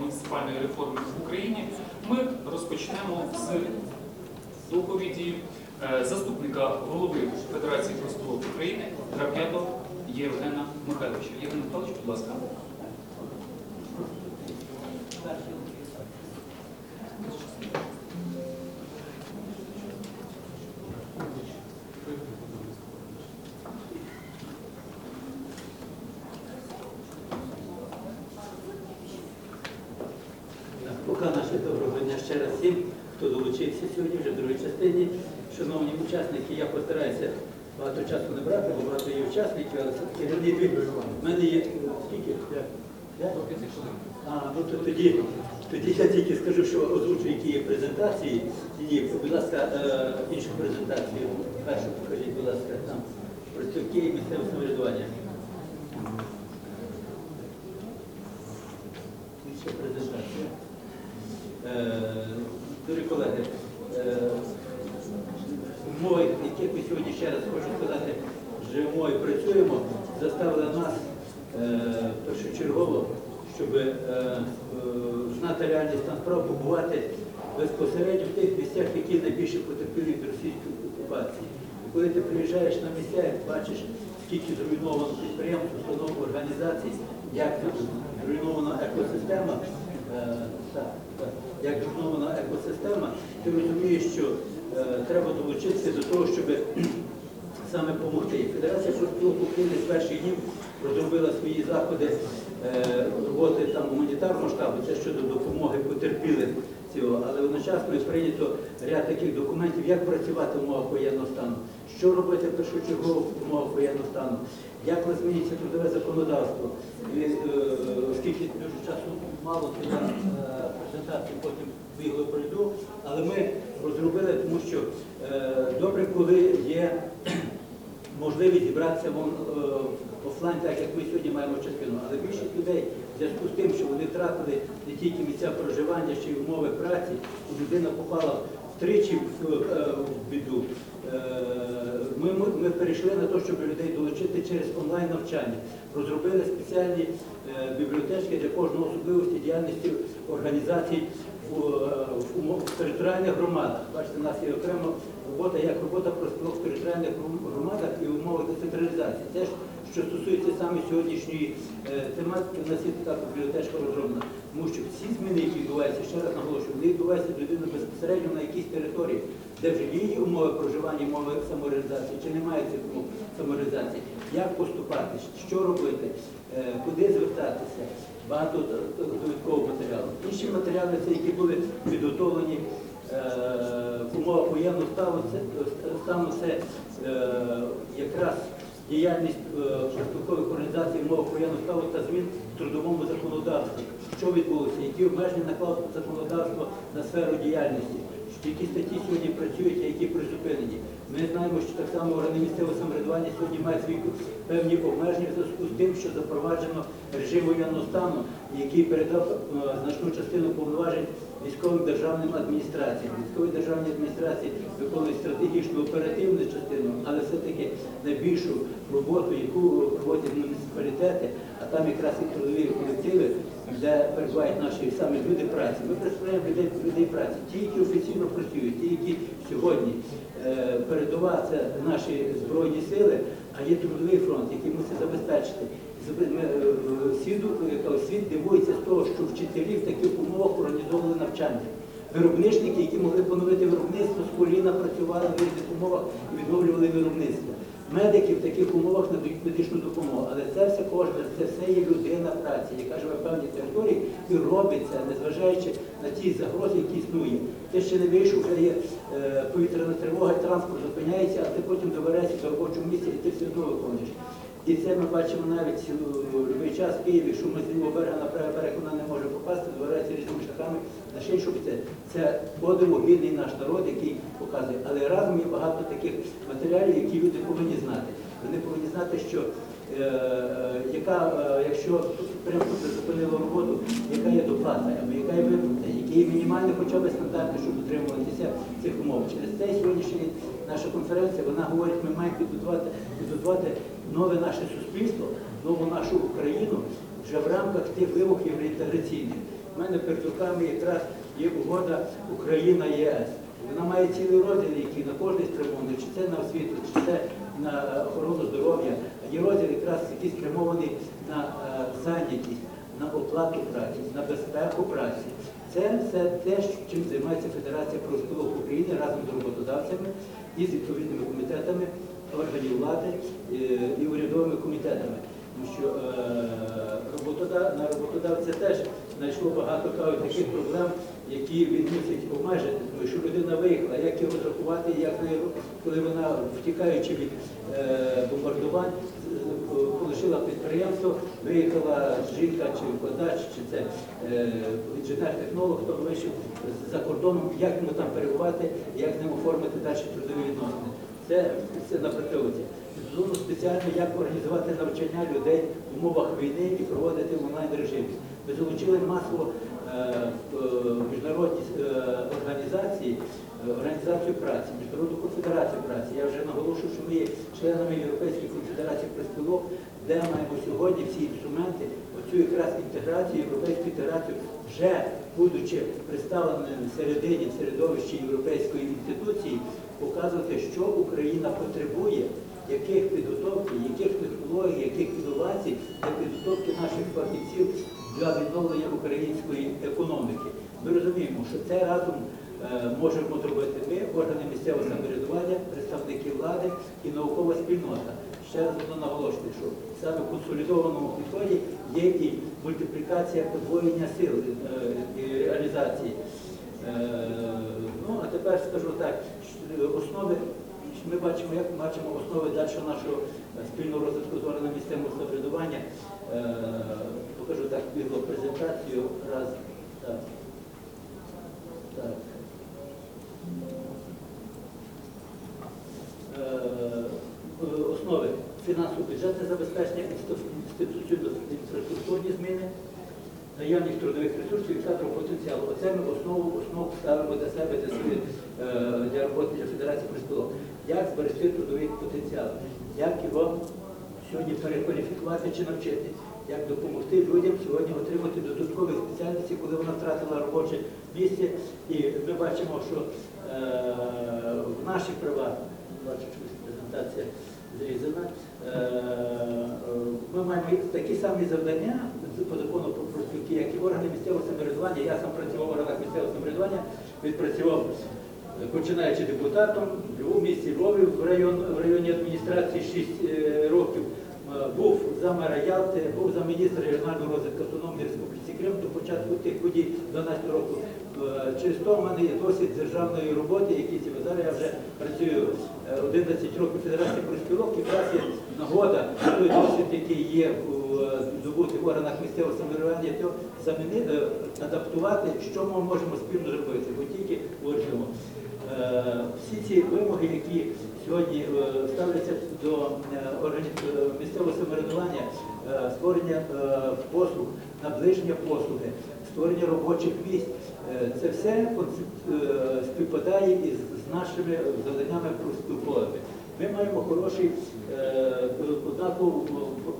муніципальної реформи в Україні, ми розпочнемо з доповіді е, заступника голови Федерації профспілок України Ракето Євгена Михайловича. Євген Михайлович, будь ласка. Поки наше доброго дня ще раз всім, хто долучився сьогодні вже в другій частині. Шановні учасники, я постараюся багато часу не брати, бо багато є учасників, але все-таки в мене є скільки? П'ять? П'ять? А, ну то тоді, тоді я тільки скажу, що озвучу, які є презентації. І, будь ласка, е, іншу презентацію. Першу покажіть, будь ласка, там працівники місцевого самоврядування. Інша презентація. Е, Дорогі колеги, е, умови, які ми сьогодні ще раз хочу сказати, вже умови працюємо, заставили нас е, першочергово, щоб е, е, знати реальний стан справ, побувати безпосередньо в тих місцях, які найбільше потерпіли від російської окупації. Коли ти приїжджаєш на місця, і бачиш, скільки зруйновано підприємств, установ, організацій, як зруйнована екосистема, е, так, так, як зруйнована екосистема, ти розумієш, що е, треба долучитися до того, щоб саме допомогти. І Федерація профспілок України з перших днів розробила свої заходи е, роботи там гуманітарного штабу, це щодо допомоги потерпілих цього, але одночасно прийнято ряд таких документів, як працювати в умовах воєнного стану, що робити першочергово в умовах воєнного стану, як зміниться трудове законодавство. Е, оскільки дуже часу мало то я презентацію потім бігло пройду, але ми розробили, тому що е, добре, коли є можливість зібратися вон, е, офлайн, так як ми сьогодні маємо частину. Але більшість людей в зв'язку з тим, що вони втратили не тільки місця проживання, ще й умови праці, і людина попала втричі в, е, в біду. Е, Ми, ми, ми перейшли на те, щоб людей долучити через онлайн навчання. Розробили спеціальні е, бібліотечки для кожного особливості діяльності організацій в, е, в, в територіальних громадах. Бачите, у нас є окрема робота, як робота профспілок в територіальних громадах і в умовах децентралізації. Це ж що стосується саме сьогоднішньої е, тематики, у нас є така бібліотечка розроблена. Тому що всі зміни, які відбуваються, ще раз наголошую, вони відбуваються людина безпосередньо на якійсь території, де вже її умови проживання, умови самореалізації, чи немає цих умов самореалізації, як поступати, що робити, е, куди звертатися. Багато д- д- додаткового матеріалу. Інші матеріали, це які були підготовлені е, в умовах воєнного стану, стану, це е, якраз діяльність профспілкових організацій в умовах воєнного стану та змін в трудовому законодавстві. Що відбулося? Які обмеження наклало законодавство на сферу діяльності? Які статті сьогодні працюють, а які призупинені? Ми знаємо, що так само органи місцевого самоврядування сьогодні мають свої певні обмеження в зв'язку з тим, що запроваджено режим воєнного стану, який передав е, значну частину повноважень військовим державним адміністраціям. Військові державні адміністрації виконують стратегічну оперативну частину, але все-таки найбільшу роботу, яку проводять муніципалітети, а там якраз і трудові колективи, де перебувають наші саме люди праці. Ми представляємо людей, людей праці, ті, які офіційно працюють, ті, які сьогодні е, передова наші збройні сили, а є трудовий фронт, який мусить забезпечити. Е, Світ, е, дивується з того, що вчителі в таких умовах організовували навчання. Виробничники, які могли поновити виробництво, з коліна працювали в різних умовах і відновлювали виробництво. Медики в таких умовах надають медичну допомогу, але це все кожен, це все є людина праці, яка живе в певній території і робить це, незважаючи на ті загрози, які існує. Ти ще не вийшов, вже є е, повітряна тривога, транспорт зупиняється, а ти потім доберешся до робочого місця і ти все одно виконуєш. І це ми бачимо навіть у будь-який час в Києві, що ми з лівого берега на правий берег вона не може попасти, збирається різними шляхами на ще щоб це. Це подиву гідний наш народ, який показує. Але разом є багато таких матеріалів, які люди повинні знати. Вони повинні знати, що е, яка, е, якщо прямо зупинило роботу, яка є доплата, або яка є виплата, які є мінімальні хоча б стандарти, щоб дотримуватися цих умов. Через це сьогоднішня наша конференція, вона говорить, ми маємо підготувати, підготувати нове наше суспільство, нову нашу Україну вже в рамках тих вимог євроінтеграційних. У мене перед руками якраз є угода Україна-ЄС. Вона має цілий розділ, який на кожний спрямований, чи це на освіту, чи це на е, охорону здоров'я. Є розділ якраз який спрямований на е, зайнятість, на оплату праці, на безпеку праці. Це все те, чим займається Федерація профспілок України разом з роботодавцями і з відповідними комітетами органів влади е, і урядовими комітетами. Тому що е, на роботодавця теж знайшло багато таких проблем, які він мусить обмежити, тому що людина виїхала, як її розрахувати, коли вона втікаючи від е, бомбардувань, полишила підприємство, виїхала жінка чи викладач, чи це інженер-технолог, хто вийшов за кордоном, як йому там перебувати, як ним оформити далі трудові відносини. Це, це напрацьовується. Безумовно, спеціально, як організувати навчання людей в умовах війни і проводити в онлайн режимі. Ми залучили масово е, міжнародні е, організації, е, організацію праці, Міжнародну конфедерацію праці. Я вже наголошую, що ми є членами Європейської конфедерації профспілок, де маємо сьогодні всі інструменти, оцю якраз інтеграцію, європейську інтеграцію, вже будучи представленими в середині, в середовищі європейської інституції, показувати, що Україна потребує, яких підготовки, яких технологій, яких інновацій для підготовки наших фахівців для відновлення української економіки. Ми розуміємо, що це разом е, можемо зробити ми, органи місцевого самоврядування, представники влади і наукова спільнота. Ще раз буду наголошувати, що саме в консолідованому підході є і мультиплікація подвоєння сил е, реалізації. Е, Ну, а тепер скажу так, основи, ми бачимо, як бачимо основи далі нашого е, спільного розвитку органами місцевого самоврядування. Е, Покажу так його презентацію. Раз, так. Так. Е, е, Основи фінансово-бюджетне забезпечення, інституційно-інфраструктурні зміни, наявність трудових ресурсів і кадрового потенціалу. Оце ми основу, основу ставимо для себе, для, свої, е, для роботи для Федерації профспілок. Як зберегти трудовий потенціал, як його сьогодні перекваліфікувати чи навчити, як допомогти людям сьогодні отримати додаткові спеціальності, коли вона втратила робоче місце. І ми бачимо, що е, в наших правах, бачу, презентація зрізана, е, ми маємо такі самі завдання по закону про як і органи місцевого самоврядування. Я сам працював в органах місцевого самоврядування, відпрацював е, починаючи депутатом у місті Львові в, район, в районі адміністрації 6 років. Е, Був за мера Ялти, був за міністра регіонального розвитку Автономної Республіки Крим до початку тих подій 12 року. Е, Через то в мене є досвід державної роботи, який ці зараз я вже працюю е, 11 років в Федерації профспілок, якраз є нагода той досвід, який є е, здобути в органах місцевого самоврядування, то замінити, е, адаптувати, що ми можемо спільно зробити, бо тільки говоримо. Е, Всі ці вимоги, які сьогодні е, ставляться до місцевого самоврядування, створення послуг, наближення послуги, створення робочих місць, це все співпадає із нашими завданнями профспілковими. Ми маємо хороший е, однакову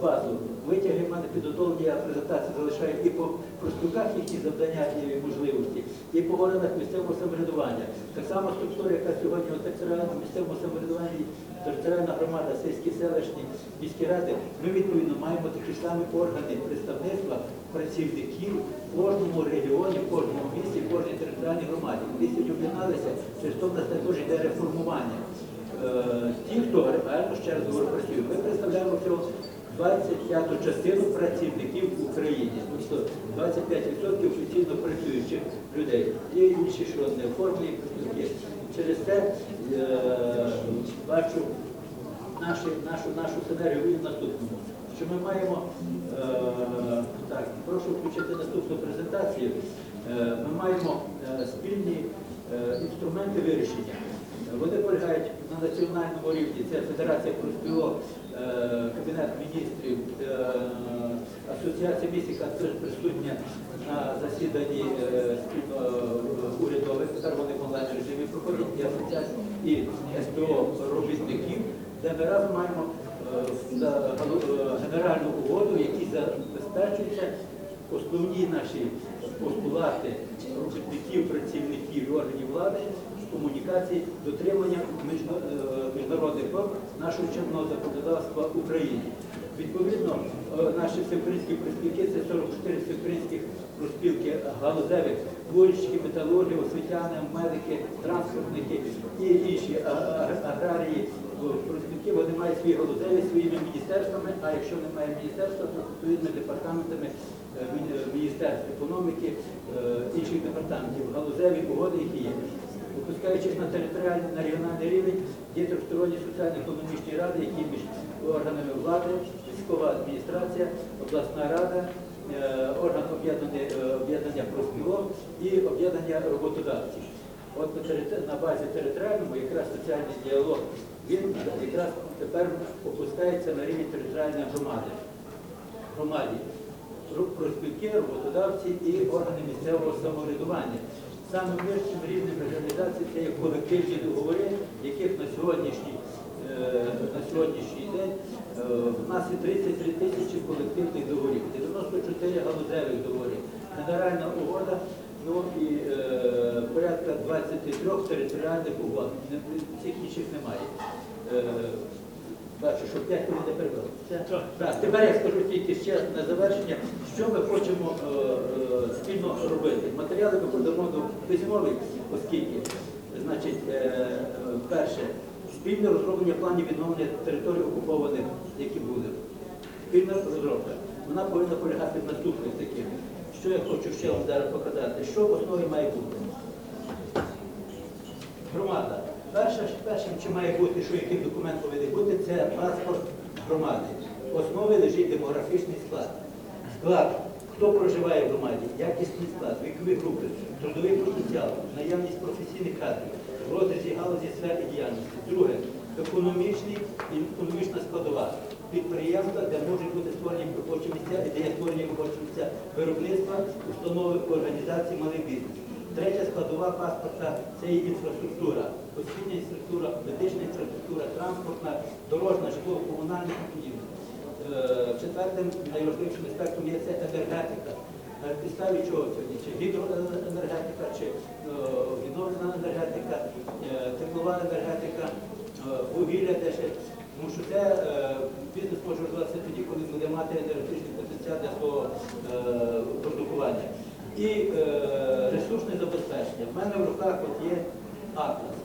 базу. Витяги в мене підготовлені, я презентацію залишаю і по профспілках їхні завдання і можливості, і по органах місцевого самоврядування. Так само структура, яка сьогодні у територіальному місцевому самоврядуванні, територіальна громада, сільські селищні, міські ради, ми відповідно маємо такі самі органи представництва працівників в кожному регіоні, в кожному місті, в кожній територіальній громаді. Вони сьогодні об'єдналися, через то в нас також йде реформування. Е, Ті, хто реально ще раз говорю працює, ми представляємо всього 25-ту частину працівників в Україні. Тобто 25% офіційно працюючих людей. Є інші, що не оформлені працівники. Через це е, бачу наші, нашу, нашу сценарію в наступному. Що ми маємо, е, так, прошу включити наступну презентацію. Ми маємо спільні інструменти вирішення. Вони полягають на національному рівні. Це Федерація профспілок, е, Кабінет міністрів, е, Асоціація міст, яка теж присутня на засіданні е, урядових, вони в онлайн режимі проходять, і асоціація, і СПО робітників, де ми разом маємо генеральну угоду, які забезпечуються основні наші постулати робітників, працівників і органів влади комунікації, дотримання е, міжнародних норм нашого чинного законодавства України. Відповідно, е, наші всеукраїнські профспілки це 44 всеукраїнських профспілки галузевих, дворічки, металурги, освітяни, медики, транспортники і інші аграрії. Профспілки вони мають свої галузеві своїми міністерствами, а якщо немає міністерства, то відповідно департаментами е, мі- Міністерства економіки, інших департаментів, галузеві угоди, які є. Опускаючись на територіальний на регіональний рівень, є трьохсторонні соціально-економічні ради, які між органами влади, військова адміністрація, обласна рада, е, орган об'єднання, е, об'єднання профспілок і об'єднання роботодавців. От на базі територіальному якраз соціальний діалог він якраз тепер опускається на рівень територіальної громади. Громаді. Профспілки, роботодавці і органи місцевого самоврядування. Саме вищим рівнем реалізації це є колективні договори, яких на сьогоднішній, е, на сьогоднішній день е, в нас є 33 тисячі колективних договорів, 94 галузевих договорів. Генеральна угода, ну і е, порядка 23 територіальних угод. Всіх інших немає. Бачу, що 5 хвилин не перебрав. Так, тепер я скажу тільки ще на завершення, що ми хочемо е, е, спільно робити. Матеріали ми подамо до письмових, оскільки, значить, е, е, перше, спільне розроблення планів відновлення територій окупованих, які були. Спільна розробка. Вона повинна полягати в наступних таких. Що я хочу ще вам зараз показати? Що в основі має бути? Громада. Перше, першим, чи має бути, що який документ повинен бути, це паспорт громади. В основі лежить демографічний склад. Склад, хто проживає в громаді, якісний склад, вікові групи, трудовий потенціал, наявність професійних кадрів, розрізі галузі сфери діяльності. Друге, економічний і економічна складова. Підприємства, де можуть бути створені робочі місця, і де є створені робочі місця виробництва, установи, організації, малий бізнес. Третя складова паспорта це інфраструктура, освітня інфраструктура, медична інфраструктура, транспортна, дорожна, житлово-комунальна і подібне. Е, Четвертим найважливішим аспектом є це енергетика. На підставі чого сьогодні? Чи гідроенергетика, чи е, відновлена енергетика, е, теплова енергетика, е, вугілля теж. Тому що це е, бізнес може розвиватися тоді, коли буде мати енергетичний потенціал для свого е, продукування. І е, ресурсне забезпечення. В мене в руках є атлас.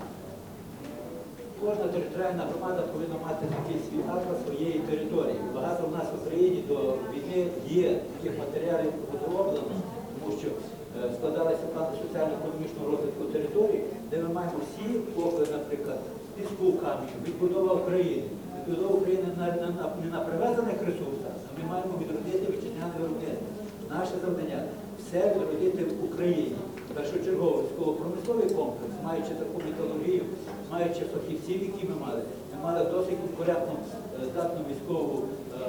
Кожна територіальна громада повинна мати такий свій атлас своєї території. Багато в нас в Україні до війни є таких матеріалів розроблено, тому що е, складалися плани соціально-економічного розвитку території, де ми маємо всі покли, наприклад, піску камінь, відбудова України. Відбудова України на, на, на, не на привезених ресурсах, а ми маємо відродити вітчизняне виробництво. Наше завдання все відродити в Україні. Першочергово військово-промисловий комплекс, маючи таку металургію, маючи фахівців, які ми мали, ми мали досить конкурентну е, здатну військову е,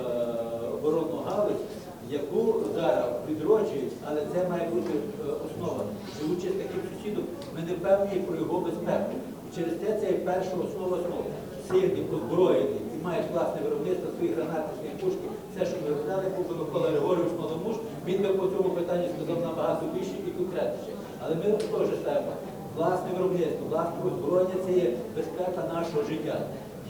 оборонну галузь, яку зараз відроджують, але це має бути е, основа. Живучи з таким сусідом, ми не впевнені про його безпеку. І через те це є перша основа основ. Сильний, озброєний і має власне виробництво своїх гранатних своїх пушки. Все, що ми розглядали, був Микола Григорович Маломуш, він би по цьому питанню сказав набагато більше і конкретніше. Але ми теж ставимо власне виробництво, власне озброєння це є безпека нашого життя.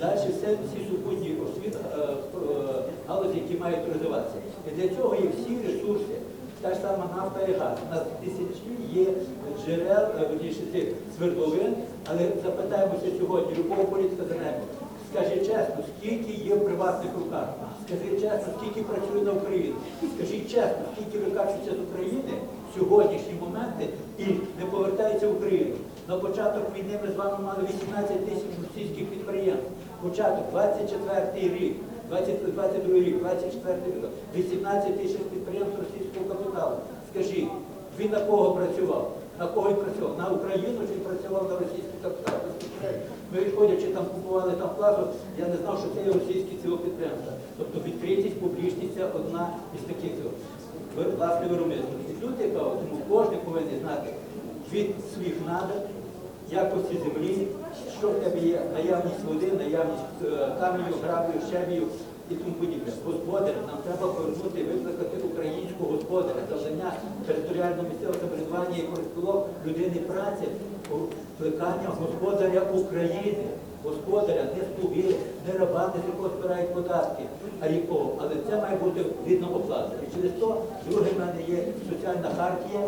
Далі все, всі супутні освіт, е, е, галузі, які мають розвиватися. І для цього є всі ресурси. Та ж сама нафта і газ. У нас тисячі є джерел, е, цих свердловин, але запитаємося сьогодні, любого політика за небо. Скажи чесно, скільки є в приватних руках? Скажи чесно, скільки працює на Україні? Скажіть чесно, скільки викачується з України в сьогоднішні моменти Україну. На початок війни ми з вами мали 18 тисяч російських підприємств. Початок 24 рік, 20, 22 рік, 24 рік, 18 тисяч підприємств російського капіталу. Скажіть, він на кого працював? На кого він працював? На Україну чи працював на російський капітал? Ми відходячи там купували там плазу, я не знав, що це є російські цього підприємства. Тобто відкритість, публічність це одна із таких цього. Ви- власне виробництво. І от, тому кожен повинен знати від своїх надр, якості землі, що в тебе є наявність води, наявність е, каменю, гравію, щебію, і тому подібне. Господаря, нам треба повернути, викликати українського господаря, завдання територіального місцевого самоврядування і профспілок людини праці, плекання господаря України, господаря, не слуги, не раба, не з якого збирають податки, а якого. Але це має бути відно оплата. І через то, друге, в мене є соціальна хартія,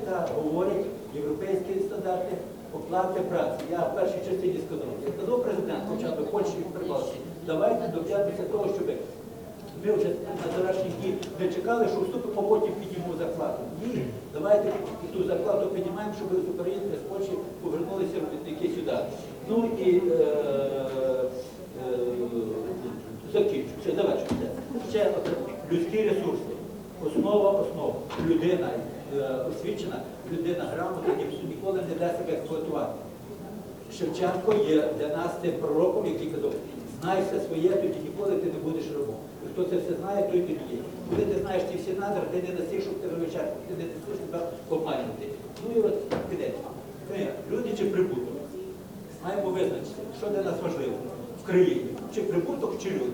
яка говорить європейські стандарти оплати праці. Я в першій частині сказав, як казав президент, початку Польщі і давайте доб'ємося того, щоб ми вже на вчорашні дні не чекали, що вступимо, потім підіймемо зарплату. Ні, давайте ту зарплату піднімаємо, щоб з України, з Польщі повернулися робітники сюди. Ну і е, е, закінчу, це. Ще людські ресурси. Основа основ. Людина освічена, людина грамотна, ніколи не дасть себе експлуатувати. Шевченко є для нас тим пророком, який казав, знай все своє, тоді ніколи ти не будеш рабом. Хто це все знає, той тоді є. Коли ти знаєш ці всі надр, ти не носиш, щоб тебе вичерпати, ти не несеш себе обманювати. Ну і от підеться. Ми, люди чи прибуток, маємо визначити, що для нас важливо в країні, чи прибуток, чи люди.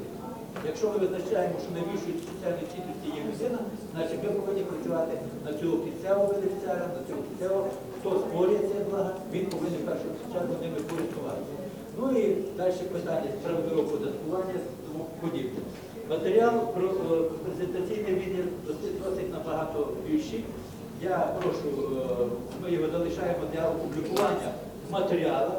Якщо ми визначаємо, що найбільшою соціальною цінності є людина, значить ми повинні працювати на цього кінцевого бенефіціара, на цього кінцевого, хто створює ці блага, він повинен першу чергу ними користуватися. Ну і далі питання справедливого податкування тому подібне. Матеріал про е, презентаційний відділ досить, набагато більший. Я прошу, е, ми його залишаємо для опублікування матеріалу.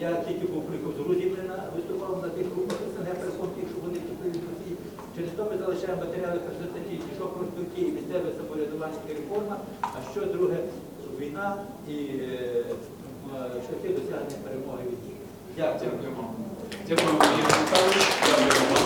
Я тільки був з Грузії, на- виступав на тих групах СНГ переконки, що вони втекли від Росії. Через то ми залишаємо матеріали презентаційні, що про і місцеве самоврядування реформа, а що друге війна і е, е, шляхи досягнення перемоги від них. Дякую. Дякуємо.